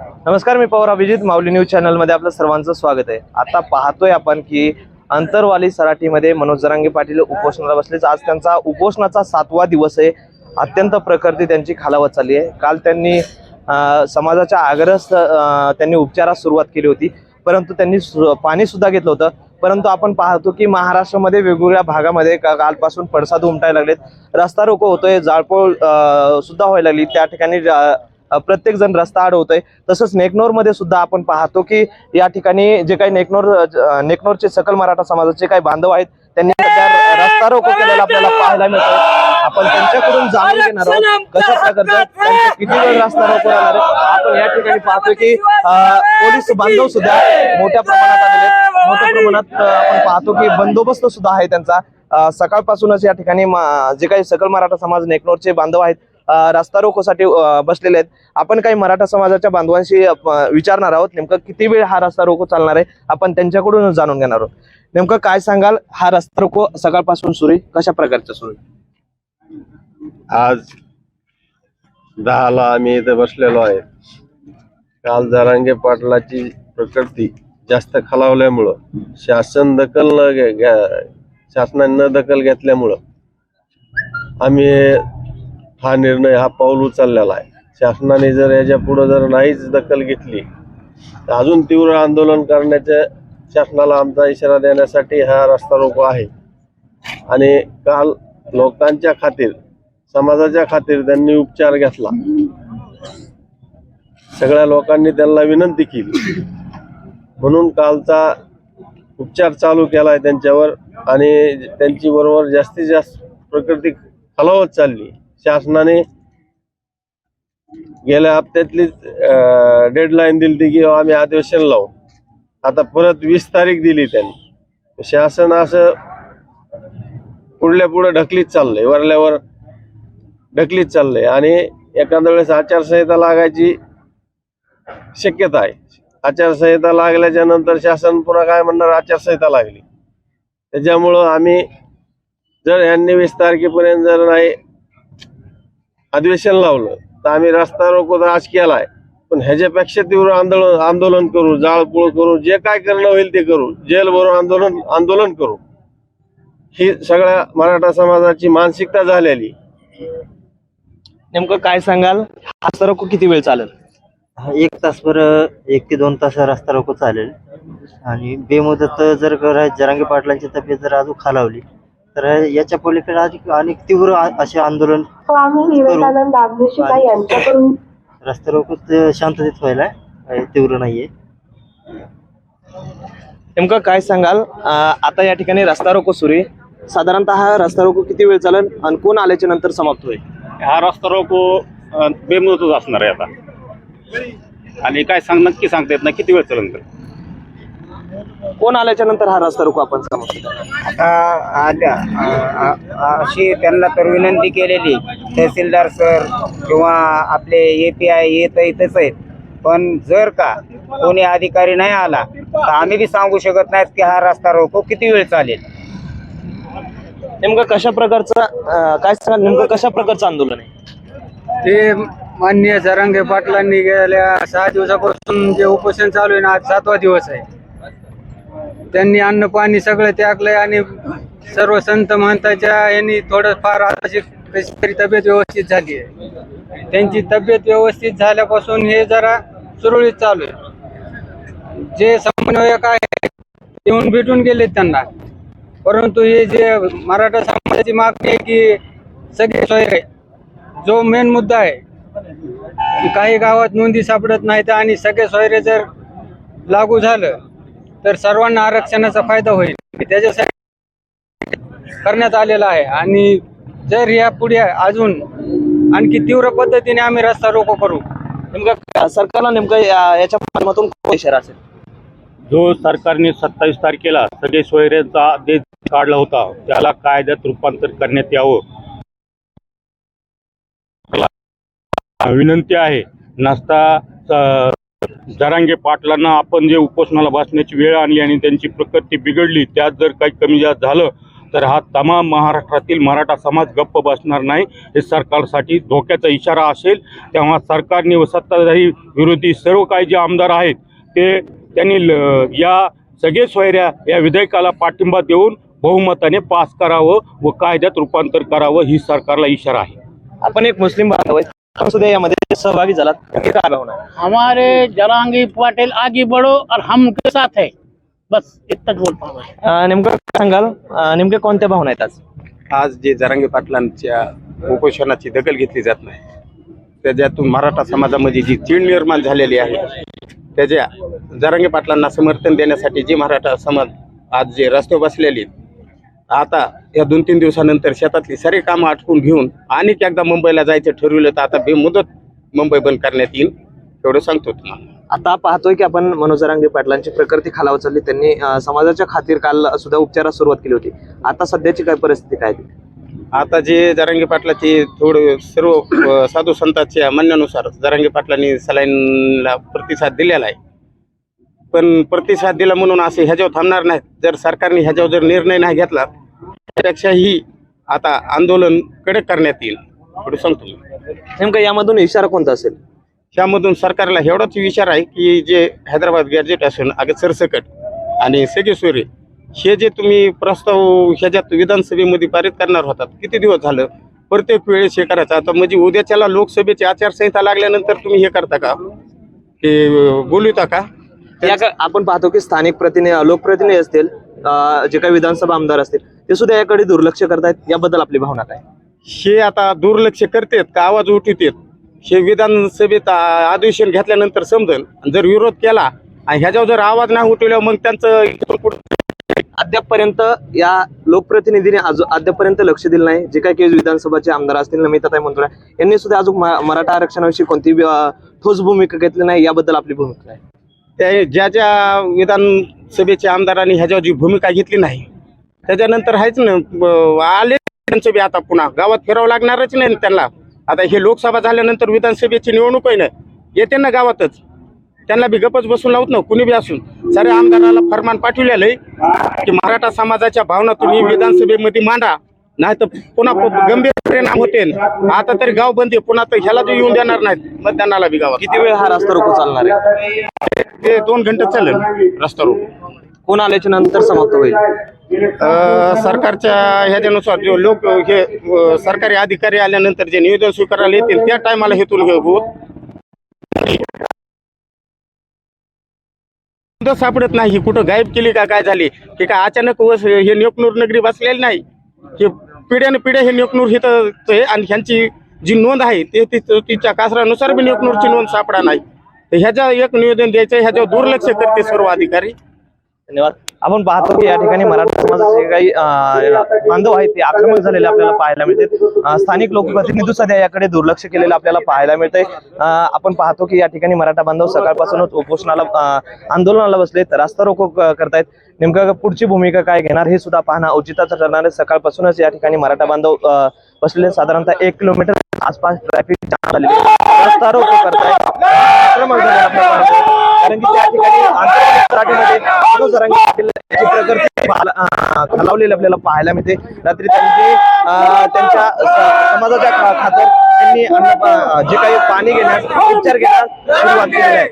नमस्कार मी पवार अभिजित माऊली न्यूज चॅनलमध्ये आपलं सर्वांचं स्वागत आहे. आता पाहतोय आपण की अंतरवाली सराठीमध्ये मनोज जरांगे पाटील उपोषणाला बसलेच आज त्यांचा उपोषणाचा सातवा दिवस आहे. अत्यंत प्रकृती त्यांची खालावत चालली आहे. काल त्यांनी समाजाच्या आग्रह त्यांनी उपचारास सुरुवात केली होती. परंतु त्यांनी सु- पाणी सुद्धा घेतलं होतं. परंतु आपण पाहतो की महाराष्ट्रामध्ये वेगवेगळ्या भागामध्ये कालपासून पडसाद उमटायला लागलेत. रस्ता रोको होतोय जाळपोळ सुद्धा व्हायला लागली. त्या ठिकाणी प्रत्येक जण रस्ता अडवतोय. तसंच नेकनोरमध्ये सुद्धा आपण पाहतो की या ठिकाणी जे काही नेकनोर नेकनोरचे सकल मराठा समाजाचे काही बांधव आहेत त्यांनी रस्ता रोको केलेला आपल्याला पाहायला मिळतोय. आपण त्यांच्याकडून जाणून घेणार आहोत कशा प्रकारचं त्यांचे किती वेळ रस्ता रोको राहणार आहे. आपण या ठिकाणी पाहतोय की पोलीस बांधव सुद्धा मोठ्या प्रमाणात आलेले. मोठ्या प्रमाणात आपण पाहतो की बंदोबस्त सुद्धा आहे त्यांचा. सकाळपासूनच या ठिकाणी जे काही सकल मराठा समाज नेकनोरचे बांधव आहेत रस्ता रोकोसाठी बसलेले आहेत. आपण काही मराठा समाजाच्या बांधवांशी विचारणार आहोत. नेमकं किती वेळ हा रस्ता रोको चालणार आहे? आपण त्यांच्याकडून जाणून घेणार आहोत. नेमकं काय सांगाल? हा रस्ता रोको सकाळपासून सुरू कशा प्रकारचा सुरू आज दहाला आम्ही इथे बसलेलो आहे. काल जरांगे पाटलाची प्रकृती जास्त खालावल्यामुळं शासन दखल न शासनाने दखल घेतल्यामुळं आम्ही हा निर्णय हा पाऊल उचललेला आहे. शासनाने जर याच्यापुढे जर नाहीच दखल घेतली तर अजून तीव्र आंदोलन करण्याच्या शासनाला आमचा इशारा देण्यासाठी हा रस्ता रोको आहे. आणि काल लोकांच्या खातीर समाजाच्या खातीर त्यांनी उपचार घेतला. सगळ्या लोकांनी त्यांना विनंती केली. म्हणून कालचा उपचार चालू केला आहे त्यांच्यावर आणि त्यांची बरोबर जास्तीत जास्त प्रकृती खालावत चालली. शासनाने गेल्या हप्त्यातलीच डेडलाईन दिली ती की आम्ही अधिवेशन लावू. आता परत वीस तारीख दिली त्यांनी. शासन असं पुढल्या पुढे ढकलीत चाललंय वरल्यावर ढकलीत चाललंय. आणि एखाद्या वेळेस आचारसंहिता लागायची शक्यता आहे. आचारसंहिता लागल्याच्या नंतर शासन पुन्हा काय म्हणणार? आचारसंहिता लागली. त्याच्यामुळं आम्ही जर यांनी वीस तारखेपर्यंत जर नाही अधिवेशन लावलं. तर आम्ही रस्ता रोको तर आज केलाय. पण ह्याच्यापेक्षा तीव्र आंदोलन आंदोलन करू जाळपोळ करू जे काय करणं होईल ते करू जेल भरून आंदोलन आंदोलन करू. ही सगळ्या मराठा समाजाची मानसिकता झालेली. नेमकं काय सांगाल? हा रस्ता रोको किती वेळ चालेल? हा, एक तासभर एक ते दोन तास रस्ता रोको चालेल. आणि बेमुदत जर का जरांगे पाटलांची तब्येत जर अजून खालावली तर याच्या पलीकडे अधिक अनेक तीव्र आ- असे आंदोलन स्वामी विवेकानंद अग्निशिका यांच्याकडून रस्ता रोको त- शांततेत व्हायला तीव्र नाहीये. नेमकं काय सांगाल? अ, आता या ठिकाणी रस्ता रोको सुरू आहे. साधारणतः हा रस्ता रोको किती वेळ चालेल आणि कोण आल्याच्यानंतर समाप्त होईल? हा रस्ता रोको अ, बेमुदतच असणार आहे आता. आणि काय सांग नक्की सांगता येत नाही किती वेळ चालेल तर? कोण आल्याच्यानंतर हा रस्ता रोको आपण? आता आल्या आ- आ- अशी त्यांना तर विनंती केलेली तहसीलदार सर किंवा आपले ए पी आय येत येतच आहेत. पण जर का कोणी अधिकारी नाही आला तर आम्ही बी सांगू शकत नाहीत की हा रस्ता रोको किती वेळ चालेल? नेमकं कशा प्रकारचं अ, काय सांगाल? नेमकं कशा प्रकारचं आंदोलन आहे? ते माननीय जरांगे पाटलांनी गेल्या सहा दिवसापासून जे उपोषण चालू आहे ना आज सातवा दिवस आहे. त्यांनी अन्न पाणी सगळं त्यागलंय आणि सर्व संत महंताच्या यांनी थोडंफार अशी कशी तरी तब्येत व्यवस्थित झाली आहे. त्यांची तब्येत व्यवस्थित झाल्यापासून हे जरा सुरळीत चालू आहे. जे समन्वयक आहे येऊन भेटून गेलेत त्यांना. परंतु हे जे मराठा समाजाची मागणी आहे की सगळे सोयरे जो मेन मुद्दा आहे की काही गावात नोंदी सापडत नाहीत आणि सगळे सोयरे जर लागू झालं तर सर्वांना आरक्षणाचा फायदा होईल. त्याच्यासाठी करण्यात आलेला आहे. आणि जर या पुढे अजून आणखी तीव्र पद्धतीने आम्ही रस्ता रोको करू. नेमकं सरकारला नेमकं याच्या माध्यमातून इशारा असेल जो सरकारने सत्तावीस तारखेला सगळे सोयऱ्यांचा आदेश काढला होता त्याला कायद्यात रूपांतर करण्यात यावं. विनंती आहे नसता जरांगे पाटलांना आपण जे उपोषणाला बसण्याची वेळ आणली आणि त्यांची प्रकृती बिघडली त्यात जर काही कमी जास्त झालं तर हा तमाम महाराष्ट्रातील मराठा समाज गप्प बसणार नाही. हे सरकारसाठी धोक्याचा इशारा असेल. तेव्हा सरकारने व सत्ताधारी विरोधी सर्व काही जे आमदार आहेत ते त्यांनी या सगळे सोयऱ्या या विधेयकाला पाठिंबा देऊन बहुमताने पास करावं व कायद्यात रूपांतर करावं ही सरकारला इशारा आहे. आपण एक मुस्लिम बांधव सुद्धा यामध्ये सहभागी झालात. नक्की काय भावना आहे? हमारे जरांगी पटेल आगे बढ़ो और हम उनके साथ है। बस इतना बोल पाऊंगा अं, नेमकं काय सांगाल अं, नेमक्या कोणत्या भावना आहेत आज? आज जे जरांगे पाटलांच्या उपोषणाची दखल घेतली जात नाही त्याच्यातून मराठा समाजामध्ये जी चीड निर्माण झालेली आहे त्याच्या जरांगे पाटलांना समर्थन देण्यासाठी जे मराठा समाज आज जे रस्त्यावर बसलेले आहेत, आता या दोन तीन दिवसानंतर शेतातली सारी कामं आटपून घेऊन आणि एकदा मुंबईला जायचं ठरवलं तर आता बेमुदत मुंबई बंद करण्यात येईल एवढं सांगतो तुम्हाला. आता पाहतोय की आपण मनोज जरांगे पाटलांची प्रकृती खालावत चालली. त्यांनी समाजाच्या खातीर काल सुद्धा उपचारास सुरुवात केली होती. आता सध्याची काय परिस्थिती काय आता जे जरांगे पाटलाचे थोडं सर्व साधू संतांच्या म्हणण्यानुसार जरांगे पाटलांनी सलाईनला प्रतिसाद दिलेला आहे. पण प्रतिसाद दिला म्हणून असे ह्याच्यावर थांबणार नाहीत. जर सरकारने ह्याच्यावर जर निर्णय नाही घेतला त्यापेक्षाही आता आंदोलन कडक करण्यात येईल. थोडं सांगतो मी. नेमकं यामधून इशारा कोणता असेल? त्यामधून सरकारला एवढाच विचार आहे की जे हैदराबाद गॅजेट असेल अगं सरसकट आणि सगळे सोयरे हे जे तुम्ही प्रस्ताव ह्याच्यात विधानसभेमध्ये पारित करणार होतात किती दिवस झालं? प्रत्येक वेळेस हे करायचं. आता म्हणजे उद्याच्याला लोकसभेची आचारसंहिता लागल्यानंतर तुम्ही हे करता का? की अं, बोलवता का? या का- आपण पाहतो की स्थानिक प्रतिनिधी लोकप्रतिनिधी असतील अं, जे काही विधानसभा आमदार असतील ते सुद्धा याकडे दुर्लक्ष करतायत. याबद्दल आपली भावना काय? हे आता दुर्लक्ष करतेत का आवाज उठवतेत? हे विधानसभेत आ- अधिवेशन घेतल्यानंतर समजन जर विरोध केला आणि ह्याच्यावर जर आवाज नाही उठवल्यावर मग त्यांचं इथून पुढं अद्यापपर्यंत या लोकप्रतिनिधीने अजून अद्यापर्यंत लक्ष दिलं नाही. जे काही काही विधानसभाचे आमदार असतील नमिताताई मंत्रा यांनी सुद्धा अजून म- मराठा आरक्षणाविषयी कोणती ठोस भूमिका घेतली नाही. याबद्दल आपली भूमिका आहे त्या ज्या ज्या विधानसभेच्या आमदारांनी ह्याच्यावर जी भूमिका घेतली नाही त्याच्यानंतर आहेच ना आले विधानसभे आता पुन्हा. गावात फिरावं लागणारच नाही त्यांना. आता हे लोकसभा झाल्यानंतर विधानसभेची निवडणूक आहे ना येते ना गावातच. त्यांना बी गपच बसून लावत ना कुणी बी असून. साऱ्या आमदाराला फरमान पाठवलेलं आहे की मराठा समाजाच्या भावना तुम्ही विधानसभेमध्ये मांडा. नाही तर पुन्हा गंभीर परिणाम होते आता तरी गाव बंदी आहे. पुन्हा तर ह्याला जो येऊन देणार नाहीत. मतदानाला बी गावात. किती वेळ हा रस्ता रोको चालणार आहे? ते दोन घंटे चालेल. रस्ता रोको. कोण आल्याच्यानंतर समाप्त होईल? अ, सरकारच्या ह्याच्यानुसार जो लोक हे अ, सरकारी अधिकारी आल्यानंतर जे निवेदन स्वीकारायला येतील त्या टायमाला हेतून होत सुद्धा सापडत नाही. कुठं गायब केली का काय झाली? की काय अचानक वस हे नेकनूर नगरी बसलेली नाही? हे पिढ्याने पिढ्या हे नियोकनूर हिथं आहे आणि ह्यांची जी नोंद आहे ते तिच्या कासरानुसार बी नियोकनूरची नोंद सापडा नाही. ह्याच्या एक निवेदन द्यायचं ह्याच्यावर दुर्लक्ष करते सर्व अधिकारी. धन्यवाद. आपण पाहतो की या ठिकाणी मराठा समाजाचे काही बांधव आहेत ते आक्रमक झालेले आपल्याला पाहायला मिळते. स्थानिक लोकप्रतिनिधी सध्या याकडे दुर्लक्ष केलेलं आपल्याला पाहायला मिळतंय. आपण पाहतो की या ठिकाणी मराठा बांधव सकाळपासूनच उपोषणाला आंदोलनाला बसलेत रास्ता रोको करतायत. नेमकं पुढची भूमिका काय घेणार हे सुद्धा पाहणं औचिताचं ठरणार आहे. सकाळपासूनच या ठिकाणी मराठा बांधव बसलेले साधारणतः एक किलोमीटर आसपास ट्रॅफिक जाम झालेली रास्ता रस्ता रोको करतायत. आक्रमक झालेला आपल्याला कारण की त्या ठिकाणी आंतरराष्ट्रीय मराठीमध्ये मनोज जरांगे पाटील आपल्याला पाहायला मिळते. रात्री त्यांची त्यांच्या समाजाच्या खातर त्यांनी जे काही पाणी घेण्यास उपचार घेण्यास सुरुवात केलेली आहे.